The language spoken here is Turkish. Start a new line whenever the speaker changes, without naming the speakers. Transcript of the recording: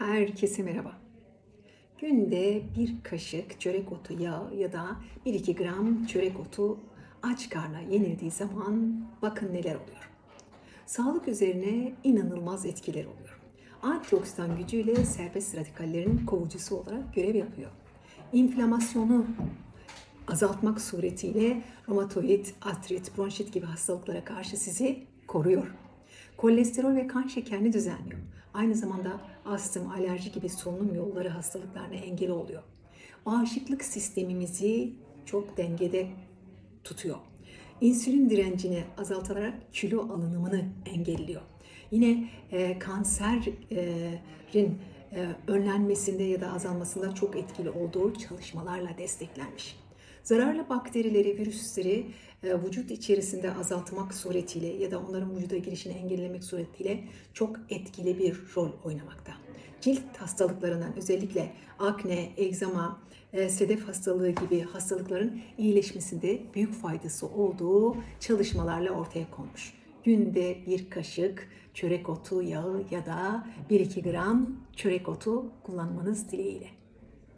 Herkese merhaba. Günde bir kaşık çörek otu yağı ya da 1-2 gram çörek otu aç karna yenildiği zaman bakın neler oluyor. Sağlık üzerine inanılmaz etkiler oluyor. Antioksidan gücüyle serbest radikallerin kovucusu olarak görev yapıyor. İnflamasyonu azaltmak suretiyle romatoid, artrit, bronşit gibi hastalıklara karşı sizi koruyor. Kolesterol ve kan şekerini düzenliyor. Aynı zamanda astım, alerji gibi solunum yolları hastalıklarına engel oluyor. Bağışıklık sistemimizi çok dengede tutuyor. İnsülin direncini azaltarak kilo alınımını engelliyor. Yine e, kanserin e, önlenmesinde ya da azalmasında çok etkili olduğu çalışmalarla desteklenmiş. Zararlı bakterileri, virüsleri e, vücut içerisinde azaltmak suretiyle ya da onların vücuda girişini engellemek suretiyle çok etkili bir rol oynamakta. Cilt hastalıklarından özellikle akne, egzama, e, sedef hastalığı gibi hastalıkların iyileşmesinde büyük faydası olduğu çalışmalarla ortaya konmuş. Günde bir kaşık çörek otu yağı ya da 1-2 gram çörek otu kullanmanız dileğiyle.